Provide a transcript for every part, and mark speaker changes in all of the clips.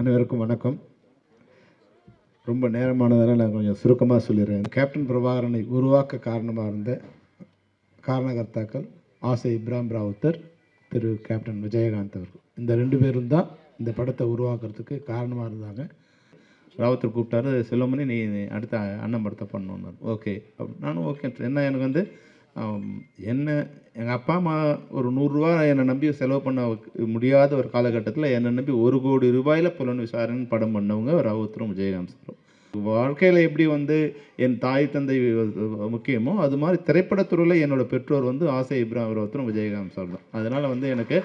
Speaker 1: அனைவருக்கும் வணக்கம். ரொம்ப நேரமானதால் நான் கொஞ்சம் சுருக்கமாக சொல்லிடுறேன். கேப்டன் பிரபாகரனை உருவாக்க காரணமாக இருந்த காரணகர்த்தாக்கள் ஆசை இப்ராம் ராவுத்தர் திரு கேப்டன் விஜயகாந்த் அவர்கள். இந்த ரெண்டு பேரும் தான் இந்த படத்தை உருவாக்குறதுக்கு காரணமாக இருந்தாங்க. ராவுத்தர் கூப்பிட்டாரு செல்வமணி நீ அடுத்த அண்ணன் படத்தை பண்ணணுன்னாரு ஓகே. நானும் ஓகே. என்ன எனக்கு வந்து என்ன எங்கள் அப்பா அம்மா ஒரு நூறுரூவா என்னை நம்பி செலவு பண்ண முடியாத ஒரு காலகட்டத்தில் என்னை நம்பி ஒரு கோடி ரூபாயில் புலன் விசாரணை படம் பண்ணவங்க ராவுத்தரும் விஜயகாந்த் சாரும் வாழ்க்கையில் எப்படி வந்து என் தாய் தந்தை முக்கியமோ அது மாதிரி திரைப்படத்துறையில் என்னோட பெற்றோர் வந்து ஆசை இப்ராஹிம் ராவுத்தரும் விஜயகாந்த் சார் தான். அதனால் வந்து எனக்கு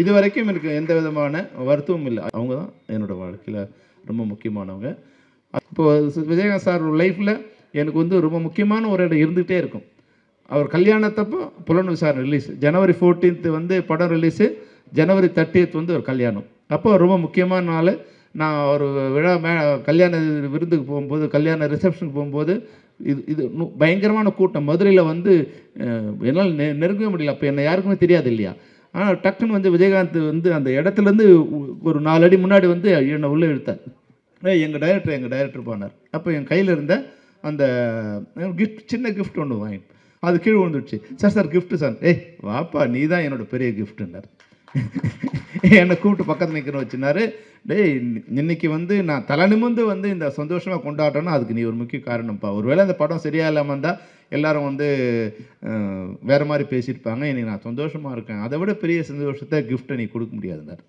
Speaker 1: இது வரைக்கும் எனக்கு எந்த விதமான வருத்தமும் இல்லை. அவங்க தான் என்னோட வாழ்க்கையில் ரொம்ப முக்கியமானவங்க. இப்போ விஜயகாந்த் சார் லைஃப்பில் எனக்கு வந்து ரொம்ப முக்கியமான ஒரு இடம் இருந்துகிட்டே இருக்கும். அவர் கல்யாணத்தப்போ புலன் விசாரணை ரிலீஸ் ஜனவரி 14th வந்து படம் ரிலீஸு ஜனவரி தேர்ட்டியத் வந்து ஒரு கல்யாணம். அப்போ ரொம்ப முக்கியமான நாள் நான் ஒரு விழா மே கல்யாண விருந்துக்கு போகும்போது கல்யாண ரிசப்ஷனுக்கு போகும்போது இது இது பயங்கரமான கூட்டம். மதுரையில் வந்து என்னால் நெ நெருங்கவே முடியல. அப்போ என்னை யாருக்குமே தெரியாது இல்லையா? ஆனால் டக்குன்னு வந்து விஜயகாந்த் வந்து அந்த இடத்துலேருந்து ஒரு நாலு அடி முன்னாடி வந்து என்னை உள்ளே இழுத்தார். எங்கள் டைரக்டர் எங்கள் டைரக்டர் போனார். அப்போ என் கையில் இருந்த அந்த கிஃப்ட் சின்ன கிஃப்ட் ஒன்று வாங்கி அது கீழே விழுந்துடுச்சு. Sir sir gift sir. ஏய் வாப்பா நீ தான் என்னோட பெரிய கிஃப்ட்டுன்னார் என்னை கூப்பிட்டு பக்கத்தில் நிற்கணும் வச்சுனாரு. டேய் இன்னைக்கு வந்து நான் தலை நிமிர்ந்து வந்து இந்த சந்தோஷமாக கொண்டாடுறேன்னா அதுக்கு நீ ஒரு முக்கிய காரணம்ப்பா. ஒருவேளை அந்த படம் சரியாக இல்லாமல் இருந்தால் எல்லாரும் வந்து வேறு மாதிரி பேசியிருப்பாங்க. இன்னைக்கு நான் சந்தோஷமாக இருக்கேன். அதை விட பெரிய சந்தோஷத்தை கிஃப்ட்டை நீ கொடுக்க முடியாதுனார்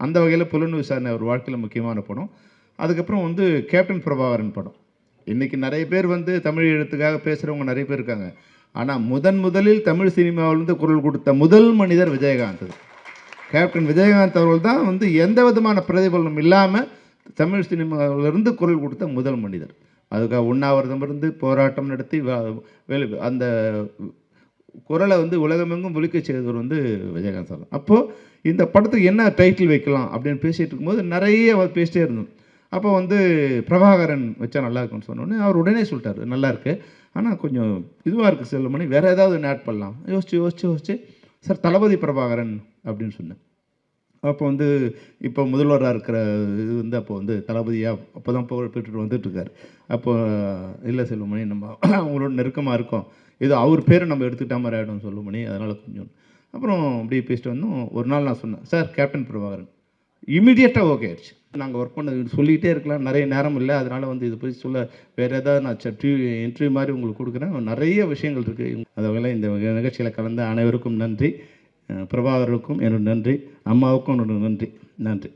Speaker 1: அந்த வகையில் புலன் விசாரணை ஒரு வாழ்க்கையில் முக்கியமான படம். அதுக்கப்புறம் வந்து கேப்டன் பிரபாகரன் படம். இன்றைக்கி நிறைய பேர் வந்து தமிழ் எழுத்துக்காக பேசுகிறவங்க நிறைய பேர் இருக்காங்க. ஆனால் முதன் முதலில் தமிழ் சினிமாவிலிருந்து குரல் கொடுத்த முதல் மனிதர் விஜயகாந்த். கேப்டன் விஜயகாந்த் அவர்கள் தான் வந்து எந்த விதமான பிரதிபலனும் இல்லாமல் தமிழ் சினிமாவிலிருந்து குரல் கொடுத்த முதல் மனிதர். அதுக்காக உண்ணாவிரதம் இருந்து போராட்டம் நடத்தி அந்த குரலை வந்து உலகமெங்கும் ஒலிக்க செய்தவர் வந்து விஜயகாந்த் சார். அப்போது இந்த படத்துக்கு என்ன டைட்டில் வைக்கலாம் அப்படின்னு பேசிகிட்டு இருக்கும்போது நிறைய பேசிட்டே இருந்தோம். அப்போ வந்து பிரபாகரன் வச்சா நல்லா இருக்கும்னு சொன்னோடனே அவர் உடனே சொல்லிட்டாரு நல்லா இருக்குது ஆனால் கொஞ்சம் இதுவாக இருக்குது செல்லுமணி வேறு ஏதாவது ஆட் பண்ணலாம். யோசிச்சு யோசிச்சு யோசிச்சு சார் தளபதி பிரபாகரன் அப்படின்னு சொன்னேன். அப்போ வந்து இப்போ முதல்வராக இருக்கிற இது வந்து அப்போ வந்து தளபதியாக அப்போ தான் புகழ் பெற்றுட்டு வந்துட்டுருக்காரு. அப்போ இல்லை செல்வமணி நம்ம அவங்களோட நெருக்கமாக இருக்கோம். ஏதோ அவர் பேரை நம்ம எடுத்துக்கிட்ட மாதிரி ஆகிடும் சொல்லுமணி அதனால் கொஞ்சம். அப்புறம் அப்படியே பேசிட்டு வந்தோம். ஒரு நாள் நான் சொன்னேன் சார் கேப்டன் பிரபாகரன். இமீடியட்டாக ஓகே ஆயிடுச்சு. நாங்கள் ஒர்க் பண்ண சொல்லிகிட்டே இருக்கலாம். நிறைய நேரம் இல்லை. அதனால் வந்து இதை பற்றி சொல்ல வேறு ஏதாவது நான் இன்டர்வியூ மாதிரி உங்களுக்கு கொடுக்குறேன். நிறைய விஷயங்கள் இருக்குது அதனால் இந்த நிகழ்ச்சியில் கலந்த அனைவருக்கும் நன்றி. பிரபாகருக்கும் என்னோட நன்றி. அம்மாவுக்கும் என்னோட நன்றி. நன்றி.